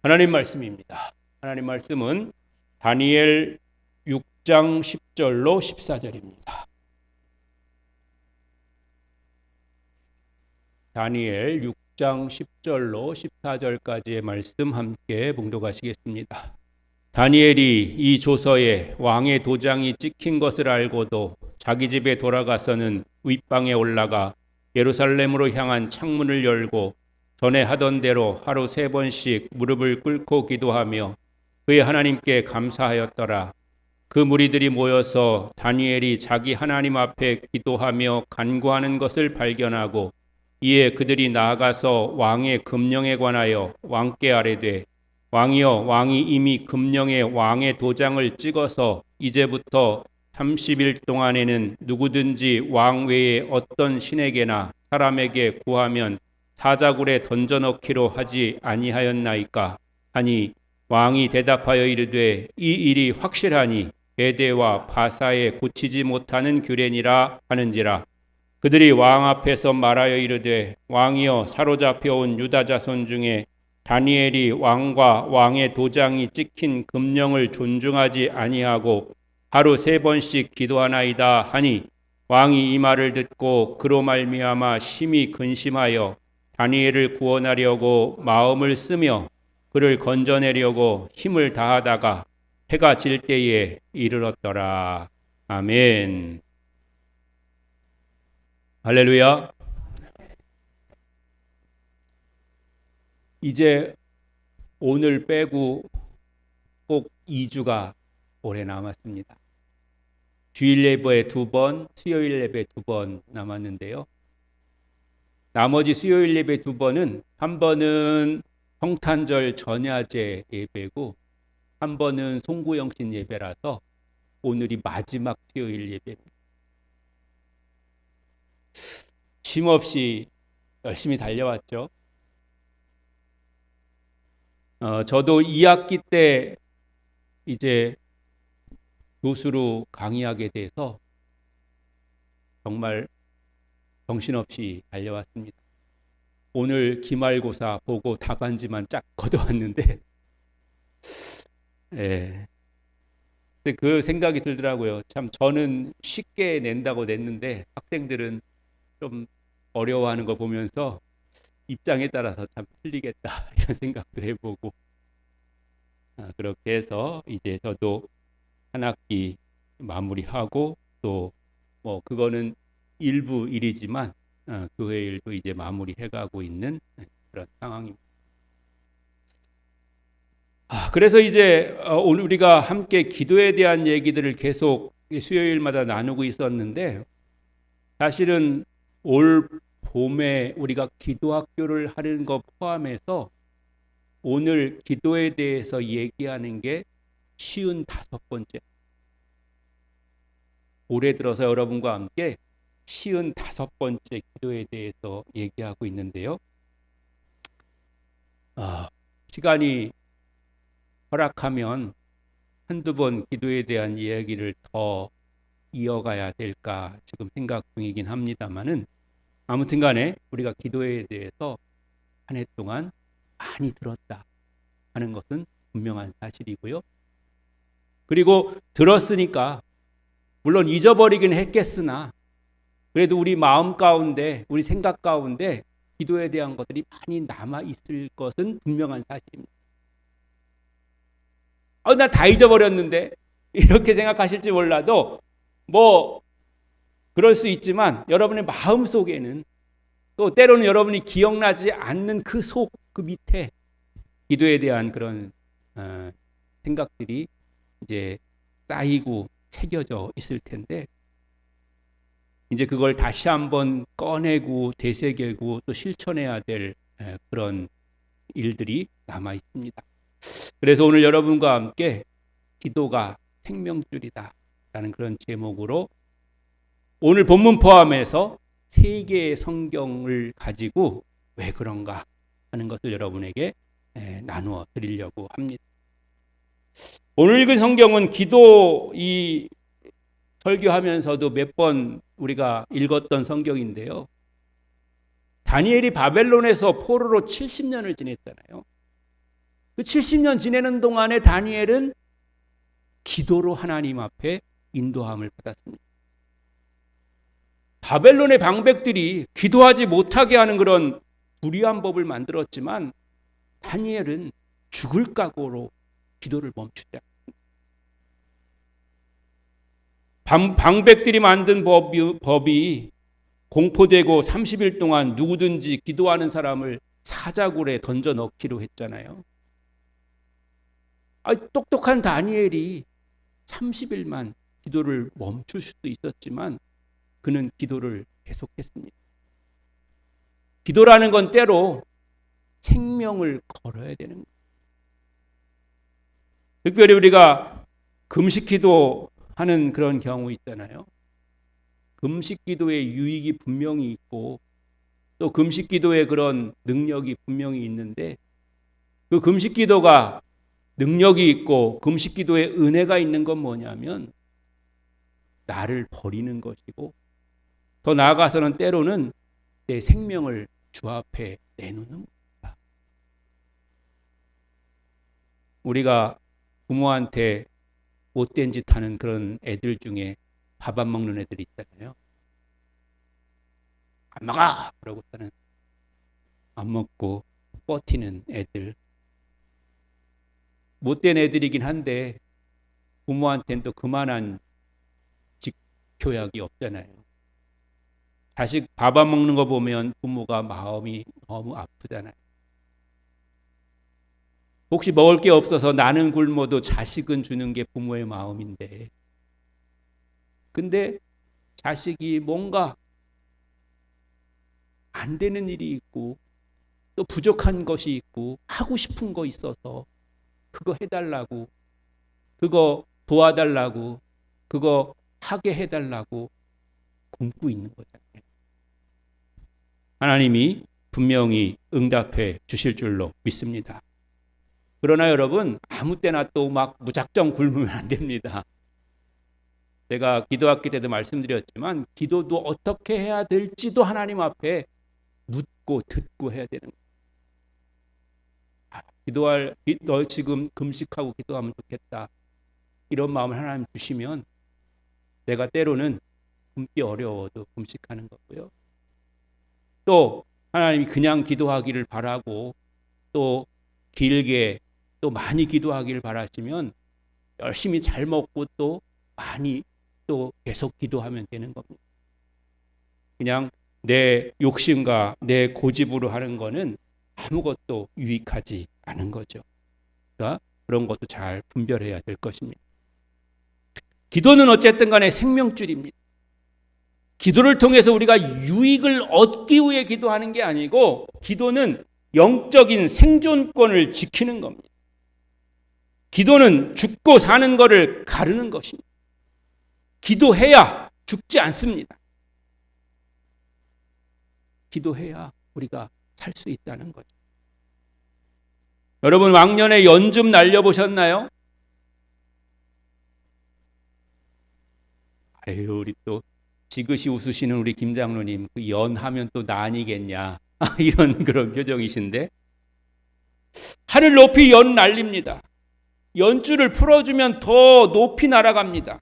하나님 말씀입니다. 하나님 말씀은 다니엘 6장 10절로 14절입니다. 다니엘 6장 10절로 14절까지의 말씀 함께 봉독하시겠습니다. 다니엘이 이 조서에 왕의 도장이 찍힌 것을 알고도 자기 집에 돌아가서는 윗방에 올라가 예루살렘으로 향한 창문을 열고 전에 하던 대로 하루 세 번씩 무릎을 꿇고 기도하며 그의 하나님께 감사하였더라. 그 무리들이 모여서 다니엘이 자기 하나님 앞에 기도하며 간구하는 것을 발견하고 이에 그들이 나아가서 왕의 금령에 관하여 왕께 아뢰되 왕이여 왕이 이미 금령에 왕의 도장을 찍어서 이제부터 30일 동안에는 누구든지 왕 외에 어떤 신에게나 사람에게 구하면 사자굴에 던져넣기로 하지 아니하였나이까? 하니 왕이 대답하여 이르되 이 일이 확실하니 베데와 바사에 고치지 못하는 규례니라 하는지라. 그들이 왕 앞에서 말하여 이르되 왕이여 사로잡혀 온 유다 자손 중에 다니엘이 왕과 왕의 도장이 찍힌 금령을 존중하지 아니하고 하루 세 번씩 기도하나이다 하니 왕이 이 말을 듣고 그로 말미암아 심히 근심하여 다니엘을 구원하려고 마음을 쓰며 그를 건져내려고 힘을 다하다가 해가 질 때에 이르렀더라. 아멘. 할렐루야. 이제 오늘 빼고 꼭 2주가 올해 남았습니다. 주일 예배에 두 번, 수요일 예배 두번 남았는데요. 나머지 수요일 예배 두 번은 한 번은 성탄절 전야제 예배고 한 번은 송구영신 예배라서 오늘이 마지막 수요일 예배입니다. 쉼 없이 열심히 달려왔죠. 어, 저도 2학기 때 이제 교수로 강의하게 돼서 정말 정신없이 달려왔습니다. 오늘 기말고사 보고 답안지만 쫙 걷어왔는데, 예. 근데 그 생각이 들더라고요. 참 저는 쉽게 낸다고 냈는데 학생들은 좀 어려워하는 거 보면서 입장에 따라서 참 틀리겠다 이런 생각도 해보고 아, 그렇게 해서 이제 저도 한 학기 마무리하고 또 뭐 그거는 일부 일이지만 어, 교회 일도 이제 마무리해가고 있는 그런 상황입니다. 아, 그래서 이제 어, 오늘 우리가 함께 기도에 대한 얘기들을 계속 수요일마다 나누고 있었는데 사실은 올 봄에 우리가 기도학교를 하는 것 포함해서 오늘 기도에 대해서 얘기하는 게 쉬운 다섯 번째. 올해 들어서 여러분과 함께 쉬운 다섯 번째 기도에 대해서 얘기하고 있는데요. 아, 시간이 허락하면 한두 번 기도에 대한 이야기를 더 이어가야 될까 지금 생각 중이긴 합니다만은 아무튼 간에 우리가 기도에 대해서 한 해 동안 많이 들었다 하는 것은 분명한 사실이고요. 그리고 들었으니까 물론 잊어버리긴 했겠으나 그래도 우리 마음 가운데 우리 생각 가운데 기도에 대한 것들이 많이 남아 있을 것은 분명한 사실입니다. 어, 나 다 잊어버렸는데 이렇게 생각하실지 몰라도 뭐 그럴 수 있지만 여러분의 마음 속에는 또 때로는 여러분이 기억나지 않는 그 속, 그 밑에 기도에 대한 그런 어, 생각들이 이제 쌓이고 새겨져 있을 텐데 이제 그걸 다시 한번 꺼내고 되새기고 또 실천해야 될 에, 그런 일들이 남아 있습니다. 그래서 오늘 여러분과 함께 기도가 생명줄이다 라는 그런 제목으로 오늘 본문 포함해서 세 개의 성경을 가지고 왜 그런가 하는 것을 여러분에게 나누어 드리려고 합니다. 오늘 읽은 성경은 기도 이 설교하면서도 몇 번 우리가 읽었던 성경인데요. 다니엘이 바벨론에서 포로로 70년을 지냈잖아요. 그 70년 지내는 동안에 다니엘은 기도로 하나님 앞에 인도함을 받았습니다. 바벨론의 방백들이 기도하지 못하게 하는 그런 불의한 법을 만들었지만 다니엘은 죽을 각오로 기도를 멈추지 않습니다. 방, 방백들이 만든 법이, 법이 공포되고 30일 동안 누구든지 기도하는 사람을 사자굴에 던져 넣기로 했잖아요. 아, 똑똑한 다니엘이 30일만 기도를 멈출 수도 있었지만 그는 기도를 계속했습니다. 기도라는 건 때로 생명을 걸어야 되는 거예요. 특별히 우리가 금식 기도 하는 그런 경우 있잖아요. 금식 기도의 유익이 분명히 있고 또 금식 기도의 그런 능력이 분명히 있는데 그 금식 기도가 능력이 있고 금식 기도에 은혜가 있는 건 뭐냐면 나를 버리는 것이고 더 나아가서는 때로는 내 생명을 주 앞에 내놓는 겁니다. 우리가 부모한테 못된 짓 하는 그런 애들 중에 밥 안 먹는 애들 있잖아요. 안 먹어! 그러고서는 안 먹고 버티는 애들. 못된 애들이긴 한데 부모한테는 또 그만한 직교약이 없잖아요. 자식 밥 안 먹는 거 보면 부모가 마음이 너무 아프잖아요. 혹시 먹을 게 없어서 나는 굶어도 자식은 주는 게 부모의 마음인데. 근데 자식이 뭔가 안 되는 일이 있고 또 부족한 것이 있고 하고 싶은 거 있어서 그거 해달라고 그거 도와달라고 그거 하게 해달라고 굶고 있는 거잖아요. 하나님이 분명히 응답해 주실 줄로 믿습니다. 그러나 여러분 아무 때나 또 막 무작정 굶으면 안 됩니다. 제가 기도학기 때도 말씀드렸지만 기도도 어떻게 해야 될지도 하나님 앞에 묻고 듣고 해야 되는 거예요. 아, 기도할 너 지금 금식하고 기도하면 좋겠다. 이런 마음을 하나님 주시면 내가 때로는 굶기 어려워도 금식하는 거고요. 또 하나님이 그냥 기도하기를 바라고 또 길게 또 많이 기도하기를 바라시면 열심히 잘 먹고 또 많이 또 계속 기도하면 되는 겁니다. 그냥 내 욕심과 내 고집으로 하는 거는 아무것도 유익하지 않은 거죠. 그러니까 그런 것도 잘 분별해야 될 것입니다. 기도는 어쨌든 간에 생명줄입니다. 기도를 통해서 우리가 유익을 얻기 위해 기도하는 게 아니고 기도는 영적인 생존권을 지키는 겁니다. 기도는 죽고 사는 것을 가르는 것입니다. 기도해야 죽지 않습니다. 기도해야 우리가 살 수 있다는 거죠. 여러분 왕년에 연 좀 날려보셨나요? 아유 우리 또 지그시 웃으시는 우리 김 장로님 그 연하면 또 난이겠냐 이런 그런 표정이신데 하늘 높이 연 날립니다. 연줄을 풀어주면 더 높이 날아갑니다.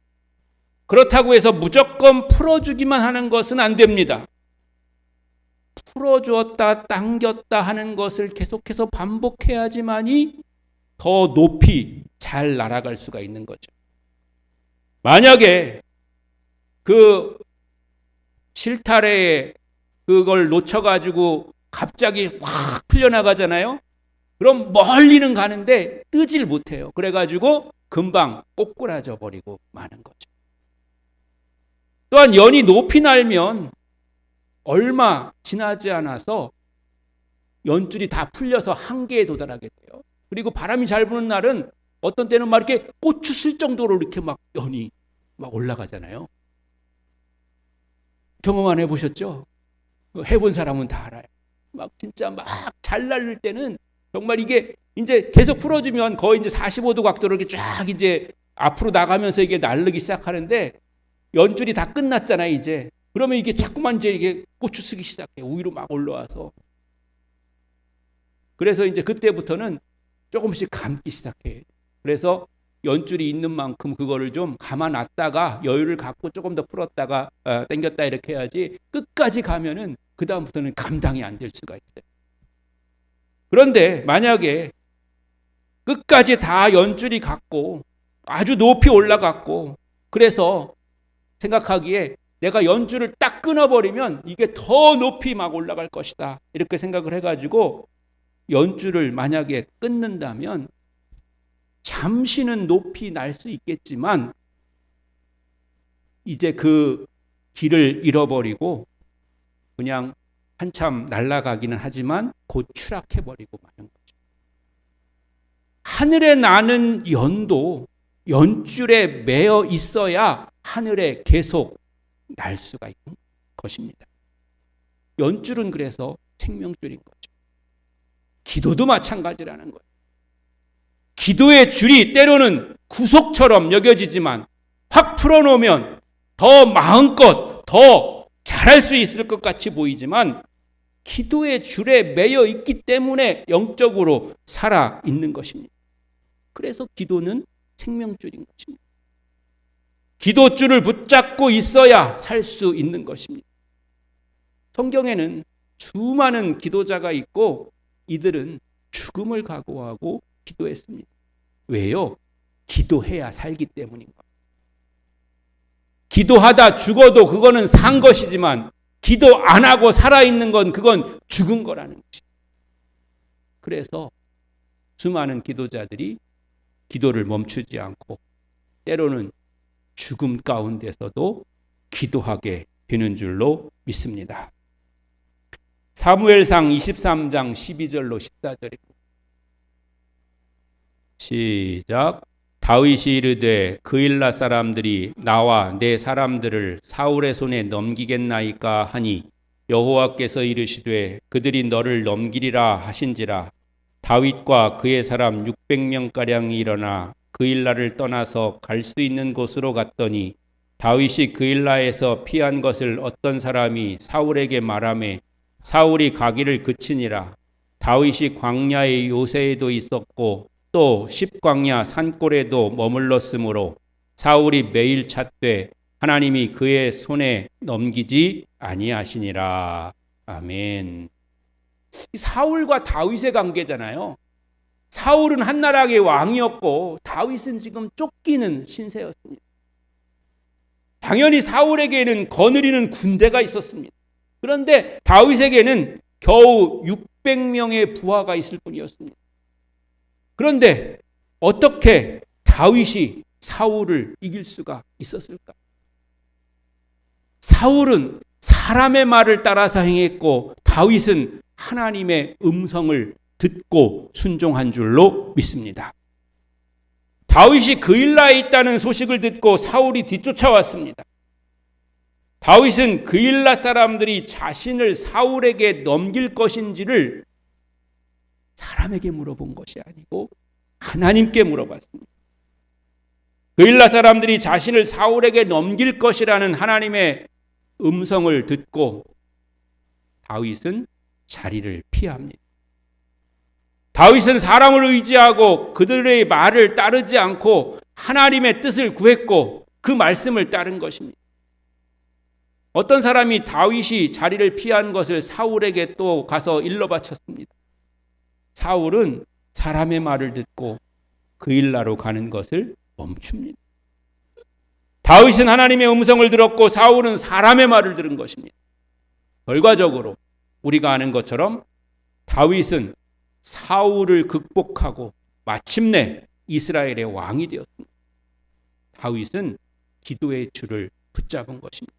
그렇다고 해서 무조건 풀어주기만 하는 것은 안 됩니다. 풀어주었다, 당겼다 하는 것을 계속해서 반복해야지만이 더 높이 잘 날아갈 수가 있는 거죠. 만약에 그 실타래에 그걸 놓쳐가지고 갑자기 확 풀려나가잖아요. 그럼 멀리는 가는데 뜨질 못해요. 그래가지고 금방 꼬꾸라져 버리고 마는 거죠. 또한 연이 높이 날면 얼마 지나지 않아서 연줄이 다 풀려서 한계에 도달하게 돼요. 그리고 바람이 잘 부는 날은 어떤 때는 막 이렇게 고추 쓸 정도로 이렇게 막 연이 막 올라가잖아요. 경험 안 해보셨죠? 해본 사람은 다 알아요. 막 진짜 막 잘 날릴 때는 정말 이게 이제 계속 풀어주면 거의 이제 45도 각도로 이렇게 쫙 이제 앞으로 나가면서 이게 날르기 시작하는데 연줄이 다 끝났잖아요, 이제. 그러면 이게 자꾸만 이제 이게 고추 쓰기 시작해. 위로 막 올라와서. 그래서 이제 그때부터는 조금씩 감기 시작해요. 그래서 연줄이 있는 만큼 그거를 좀 감아놨다가 여유를 갖고 조금 더 풀었다가 어, 당겼다 이렇게 해야지 끝까지 가면은 그 다음부터는 감당이 안 될 수가 있어요. 그런데 만약에 끝까지 다 연줄이 갔고 아주 높이 올라갔고 그래서 생각하기에 내가 연줄을 딱 끊어버리면 이게 더 높이 막 올라갈 것이다. 이렇게 생각을 해가지고 연줄을 만약에 끊는다면 잠시는 높이 날 수 있겠지만 이제 그 길을 잃어버리고 그냥 한참 날아가기는 하지만 곧 추락해버리고 마는 거죠. 하늘에 나는 연도 연줄에 매어 있어야 하늘에 계속 날 수가 있는 것입니다. 연줄은 그래서 생명줄인 거죠. 기도도 마찬가지라는 거예요. 기도의 줄이 때로는 구속처럼 여겨지지만 확 풀어놓으면 더 마음껏 더 잘할 수 있을 것 같이 보이지만 기도의 줄에 매여 있기 때문에 영적으로 살아 있는 것입니다. 그래서 기도는 생명줄인 것입니다. 기도줄을 붙잡고 있어야 살 수 있는 것입니다. 성경에는 수많은 기도자가 있고 이들은 죽음을 각오하고 기도했습니다. 왜요? 기도해야 살기 때문인 것. 기도하다 죽어도 그거는 산 것이지만 기도 안 하고 살아 있는 건 그건 죽은 거라는 것이. 그래서 수많은 기도자들이 기도를 멈추지 않고 때로는 죽음 가운데서도 기도하게 되는 줄로 믿습니다. 사무엘상 23장 12절로 14절입니다. 시작. 다윗이 이르되 그일라 사람들이 나와 내 사람들을 사울의 손에 넘기겠나이까 하니 여호와께서 이르시되 그들이 너를 넘기리라 하신지라. 다윗과 그의 사람 600명 가량이 일어나 그일라를 떠나서 갈 수 있는 곳으로 갔더니 다윗이 그일라에서 피한 것을 어떤 사람이 사울에게 말하매 사울이 가기를 그치니라. 다윗이 광야의 요새에도 있었고 또 십광야 산골에도 머물렀으므로 사울이 매일 찾되 하나님이 그의 손에 넘기지 아니하시니라. 아멘. 사울과 다윗의 관계잖아요. 사울은 한나라의 왕이었고 다윗은 지금 쫓기는 신세였습니다. 당연히 사울에게는 거느리는 군대가 있었습니다. 그런데 다윗에게는 겨우 600명의 부하가 있을 뿐이었습니다. 그런데 어떻게 다윗이 사울을 이길 수가 있었을까? 사울은 사람의 말을 따라서 행했고 다윗은 하나님의 음성을 듣고 순종한 줄로 믿습니다. 다윗이 그일라에 있다는 소식을 듣고 사울이 뒤쫓아왔습니다. 다윗은 그일라 사람들이 자신을 사울에게 넘길 것인지를 사람에게 물어본 것이 아니고 하나님께 물어봤습니다. 그일라 사람들이 자신을 사울에게 넘길 것이라는 하나님의 음성을 듣고 다윗은 자리를 피합니다. 다윗은 사람을 의지하고 그들의 말을 따르지 않고 하나님의 뜻을 구했고 그 말씀을 따른 것입니다. 어떤 사람이 다윗이 자리를 피한 것을 사울에게 또 가서 일러 바쳤습니다. 사울은 사람의 말을 듣고 그 일나로 가는 것을 멈춥니다. 다윗은 하나님의 음성을 들었고 사울은 사람의 말을 들은 것입니다. 결과적으로 우리가 아는 것처럼 다윗은 사울을 극복하고 마침내 이스라엘의 왕이 되었습니다. 다윗은 기도의 줄을 붙잡은 것입니다.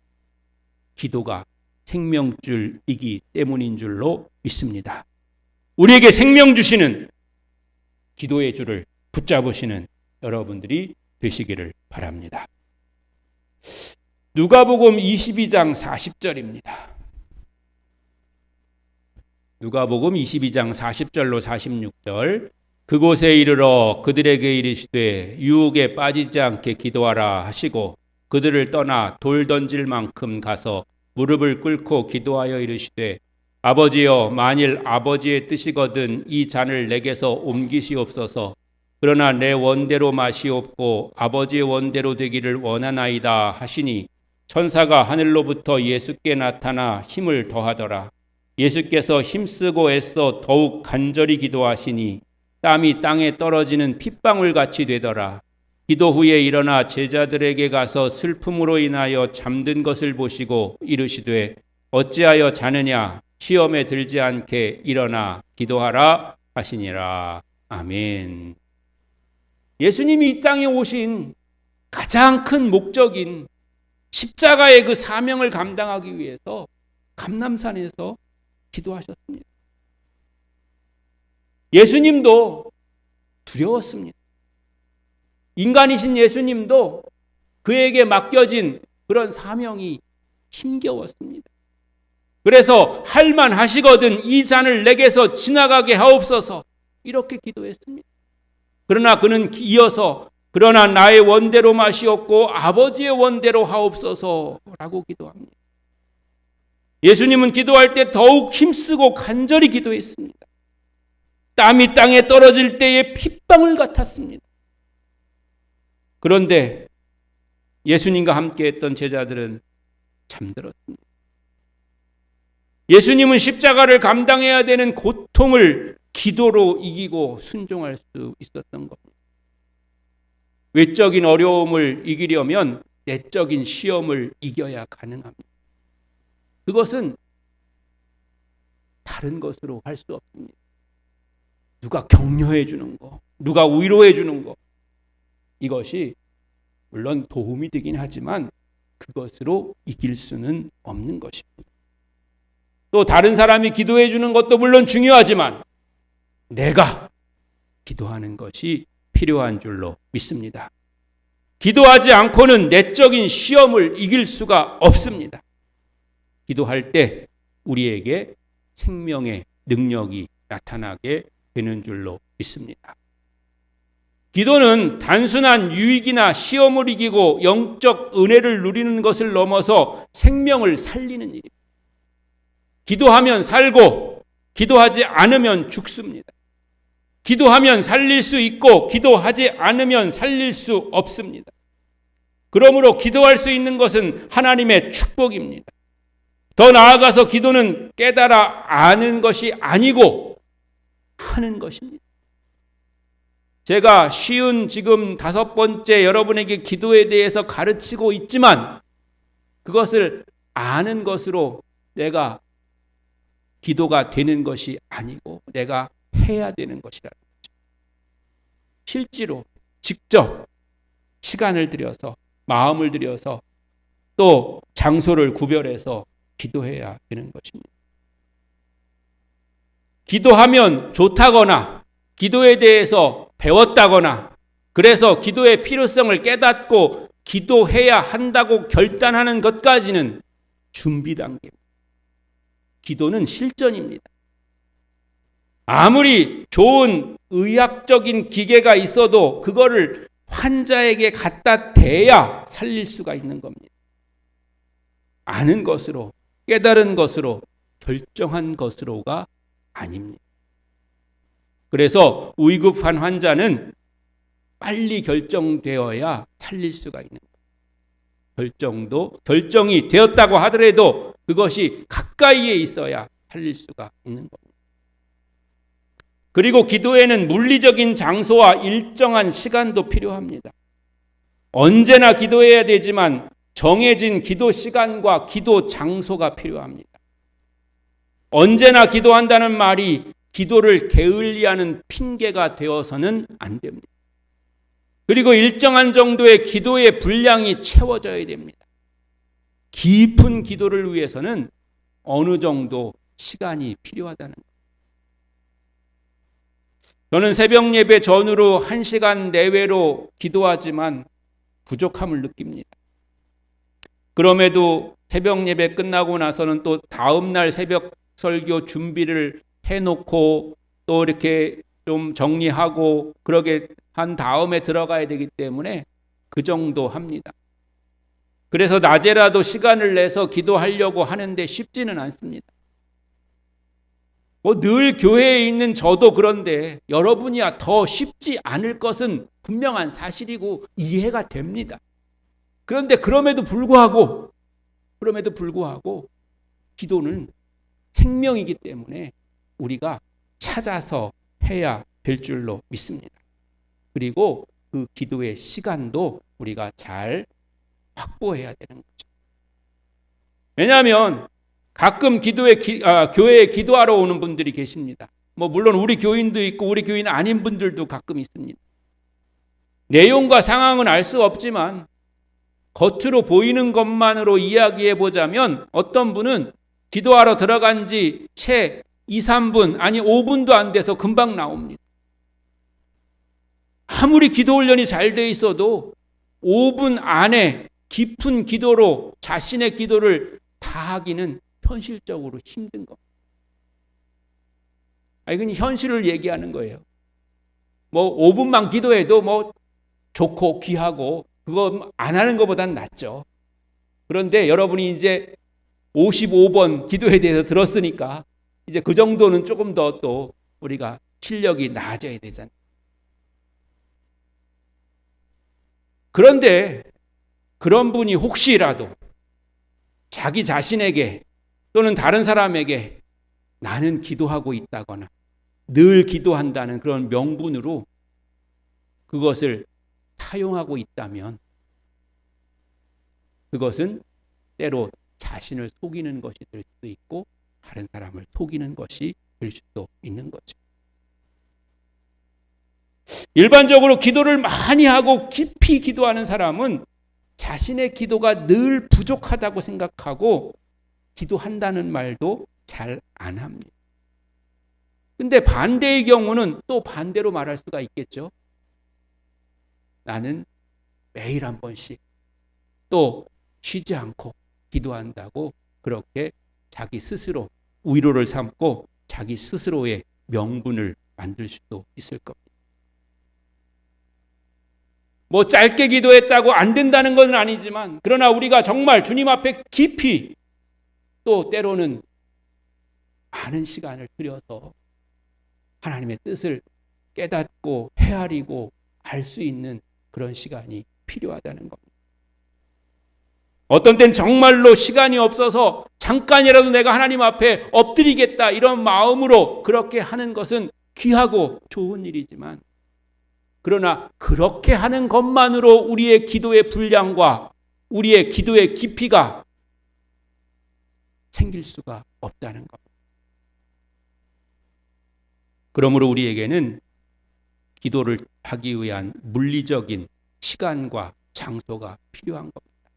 기도가 생명줄이기 때문인 줄로 믿습니다. 우리에게 생명 주시는 기도의 줄을 붙잡으시는 여러분들이 되시기를 바랍니다. 누가복음 22장 40절입니다. 누가복음 22장 40절로 46절 그곳에 이르러 그들에게 이르시되 유혹에 빠지지 않게 기도하라 하시고 그들을 떠나 돌 던질 만큼 가서 무릎을 꿇고 기도하여 이르시되 아버지여 만일 아버지의 뜻이거든 이 잔을 내게서 옮기시옵소서. 그러나 내 원대로 마시옵고 아버지의 원대로 되기를 원하나이다 하시니 천사가 하늘로부터 예수께 나타나 힘을 더하더라. 예수께서 힘쓰고 애써 더욱 간절히 기도하시니 땀이 땅에 떨어지는 핏방울 같이 되더라. 기도 후에 일어나 제자들에게 가서 슬픔으로 인하여 잠든 것을 보시고 이르시되 어찌하여 자느냐 시험에 들지 않게 일어나 기도하라 하시니라 아멘. 예수님이 이 땅에 오신 가장 큰 목적인 십자가의 그 사명을 감당하기 위해서 감남산에서 기도하셨습니다. 예수님도 두려웠습니다. 인간이신 예수님도 그에게 맡겨진 그런 사명이 힘겨웠습니다. 그래서 할만 하시거든 이 잔을 내게서 지나가게 하옵소서 이렇게 기도했습니다. 그러나 그는 이어서 그러나 나의 원대로 마시옵고 아버지의 원대로 하옵소서라고 기도합니다. 예수님은 기도할 때 더욱 힘쓰고 간절히 기도했습니다. 땀이 땅에 떨어질 때의 핏방울 같았습니다. 그런데 예수님과 함께 했던 제자들은 잠들었습니다. 예수님은 십자가를 감당해야 되는 고통을 기도로 이기고 순종할 수 있었던 겁니다. 외적인 어려움을 이기려면 내적인 시험을 이겨야 가능합니다. 그것은 다른 것으로 할 수 없습니다. 누가 격려해 주는 거, 누가 위로해 주는 거. 이것이 물론 도움이 되긴 하지만 그것으로 이길 수는 없는 것입니다. 또 다른 사람이 기도해 주는 것도 물론 중요하지만 내가 기도하는 것이 필요한 줄로 믿습니다. 기도하지 않고는 내적인 시험을 이길 수가 없습니다. 기도할 때 우리에게 생명의 능력이 나타나게 되는 줄로 믿습니다. 기도는 단순한 유익이나 시험을 이기고 영적 은혜를 누리는 것을 넘어서 생명을 살리는 일입니다. 기도하면 살고 기도하지 않으면 죽습니다. 기도하면 살릴 수 있고 기도하지 않으면 살릴 수 없습니다. 그러므로 기도할 수 있는 것은 하나님의 축복입니다. 더 나아가서 기도는 깨달아 아는 것이 아니고 하는 것입니다. 제가 쉬운 지금 다섯 번째 여러분에게 기도에 대해서 가르치고 있지만 그것을 아는 것으로 내가 기도가 되는 것이 아니고 내가 해야 되는 것이라는 거죠. 실제로 직접 시간을 들여서 마음을 들여서 또 장소를 구별해서 기도해야 되는 것입니다. 기도하면 좋다거나 기도에 대해서 배웠다거나 그래서 기도의 필요성을 깨닫고 기도해야 한다고 결단하는 것까지는 준비 단계입니다. 기도는 실전입니다. 아무리 좋은 의학적인 기계가 있어도 그거를 환자에게 갖다 대야 살릴 수가 있는 겁니다. 아는 것으로, 깨달은 것으로, 결정한 것으로가 아닙니다. 그래서 위급한 환자는 빨리 결정되어야 살릴 수가 있는 거예요. 결정도 결정이 되었다고 하더라도 그것이 가까이에 있어야 살릴 수가 있는 겁니다. 그리고 기도에는 물리적인 장소와 일정한 시간도 필요합니다. 언제나 기도해야 되지만 정해진 기도 시간과 기도 장소가 필요합니다. 언제나 기도한다는 말이 기도를 게을리하는 핑계가 되어서는 안 됩니다. 그리고 일정한 정도의 기도의 분량이 채워져야 됩니다. 깊은 기도를 위해서는 어느 정도 시간이 필요하다는 것. 저는 새벽 예배 전후로 한 시간 내외로 기도하지만 부족함을 느낍니다. 그럼에도 새벽 예배 끝나고 나서는 또 다음 날 새벽 설교 준비를 해놓고 또 이렇게 좀 정리하고 그러게 한 다음에 들어가야 되기 때문에 그 정도 합니다. 그래서 낮에라도 시간을 내서 기도하려고 하는데 쉽지는 않습니다. 뭐 늘 교회에 있는 저도 그런데 여러분이야 더 쉽지 않을 것은 분명한 사실이고 이해가 됩니다. 그런데 그럼에도 불구하고 그럼에도 불구하고 기도는 생명이기 때문에 우리가 찾아서 해야 될 줄로 믿습니다. 그리고 그 기도의 시간도 우리가 잘 확보해야 되는 거죠. 왜냐하면 가끔 기도에 기, 아, 교회에 기도하러 오는 분들이 계십니다. 뭐 물론 우리 교인도 있고 우리 교인 아닌 분들도 가끔 있습니다. 내용과 상황은 알 수 없지만 겉으로 보이는 것만으로 이야기해 보자면 어떤 분은 기도하러 들어간 지 채 2, 3분 아니 5분도 안 돼서 금방 나옵니다. 아무리 기도 훈련이 잘 돼 있어도 5분 안에 깊은 기도로 자신의 기도를 다 하기는 현실적으로 힘든 겁니다. 아, 이건 현실을 얘기하는 거예요. 뭐 5분만 기도해도 뭐 좋고 귀하고 그거 안 하는 것보단 낫죠. 그런데 여러분이 이제 55번 기도에 대해서 들었으니까 이제 그 정도는 조금 더 또 우리가 실력이 나아져야 되잖아요. 그런데 그런 분이 혹시라도 자기 자신에게 또는 다른 사람에게 나는 기도하고 있다거나 늘 기도한다는 그런 명분으로 그것을 사용하고 있다면 그것은 때로 자신을 속이는 것이 될 수도 있고 다른 사람을 속이는 것이 될 수도 있는 거죠. 일반적으로 기도를 많이 하고 깊이 기도하는 사람은 자신의 기도가 늘 부족하다고 생각하고 기도한다는 말도 잘 안 합니다. 근데 반대의 경우는 또 반대로 말할 수가 있겠죠. 나는 매일 한 번씩 또 쉬지 않고 기도한다고 그렇게 자기 스스로 위로를 삼고 자기 스스로의 명분을 만들 수도 있을 겁니다. 뭐 짧게 기도했다고 안 된다는 건 아니지만 그러나 우리가 정말 주님 앞에 깊이 또 때로는 많은 시간을 들여서 하나님의 뜻을 깨닫고 헤아리고 알 수 있는 그런 시간이 필요하다는 겁니다. 어떤 땐 정말로 시간이 없어서 잠깐이라도 내가 하나님 앞에 엎드리겠다 이런 마음으로 그렇게 하는 것은 귀하고 좋은 일이지만 그러나 그렇게 하는 것만으로 우리의 기도의 분량과 우리의 기도의 깊이가 생길 수가 없다는 것. 그러므로 우리에게는 기도를 하기 위한 물리적인 시간과 장소가 필요한 겁니다.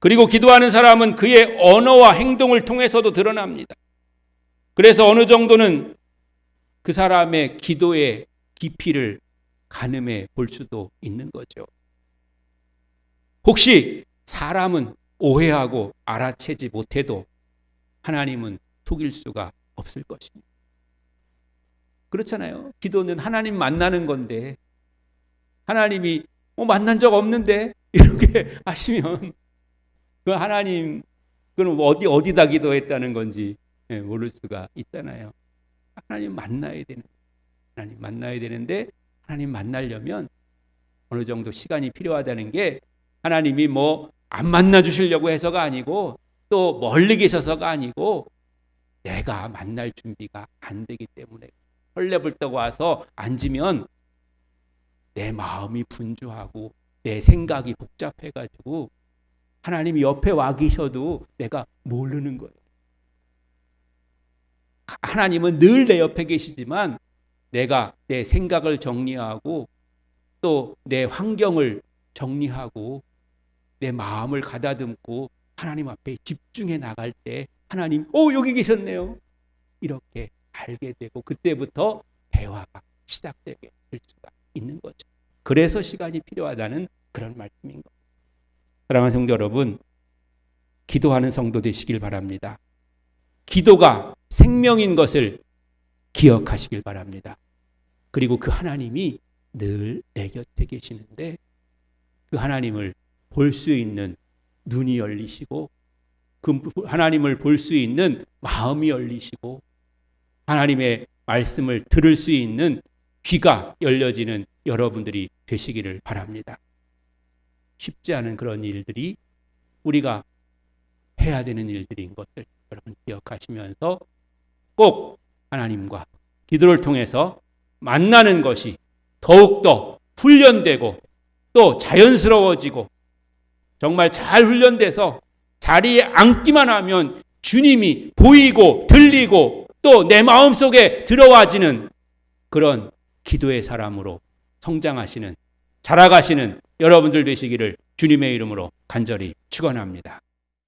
그리고 기도하는 사람은 그의 언어와 행동을 통해서도 드러납니다. 그래서 어느 정도는 그 사람의 기도의 깊이를 가늠해 볼 수도 있는 거죠. 혹시 사람은 오해하고 알아채지 못해도 하나님은 속일 수가 없을 것입니다. 그렇잖아요. 기도는 하나님 만나는 건데 하나님이 어, 만난 적 없는데 이렇게 하시면 그 하나님 그는 어디 어디다 기도했다는 건지 예, 모를 수가 있잖아요. 하나님 만나야 되는 하나님 만나야 되는데 하나님 만나려면 어느 정도 시간이 필요하다는 게 하나님이 뭐 안 만나 주시려고 해서가 아니고 또 멀리 계셔서가 아니고 내가 만날 준비가 안 되기 때문에 헐레벌떡 와서 앉으면 내 마음이 분주하고 내 생각이 복잡해 가지고 하나님이 옆에 와 계셔도 내가 모르는 거예요. 하나님은 늘 내 옆에 계시지만 내가 내 생각을 정리하고 또 내 환경을 정리하고 내 마음을 가다듬고 하나님 앞에 집중해 나갈 때 하나님, 오, 여기 계셨네요. 이렇게 알게 되고 그때부터 대화가 시작되게 될 수가 있는 거죠. 그래서 시간이 필요하다는 그런 말씀인 겁니다. 사랑하는 성도 여러분, 기도하는 성도 되시길 바랍니다. 기도가 생명인 것을 기억하시길 바랍니다. 그리고 그 하나님이 늘 내 곁에 계시는데 그 하나님을 볼 수 있는 눈이 열리시고 그 하나님을 볼 수 있는 마음이 열리시고 하나님의 말씀을 들을 수 있는 귀가 열려지는 여러분들이 되시기를 바랍니다. 쉽지 않은 그런 일들이 우리가 해야 되는 일들인 것들 여러분 기억하시면서 꼭 하나님과 기도를 통해서 만나는 것이 더욱더 훈련되고 또 자연스러워지고 정말 잘 훈련돼서 자리에 앉기만 하면 주님이 보이고 들리고 또 내 마음 속에 들어와지는 그런 기도의 사람으로 성장하시는 자라가시는 여러분들 되시기를 주님의 이름으로 간절히 축원합니다.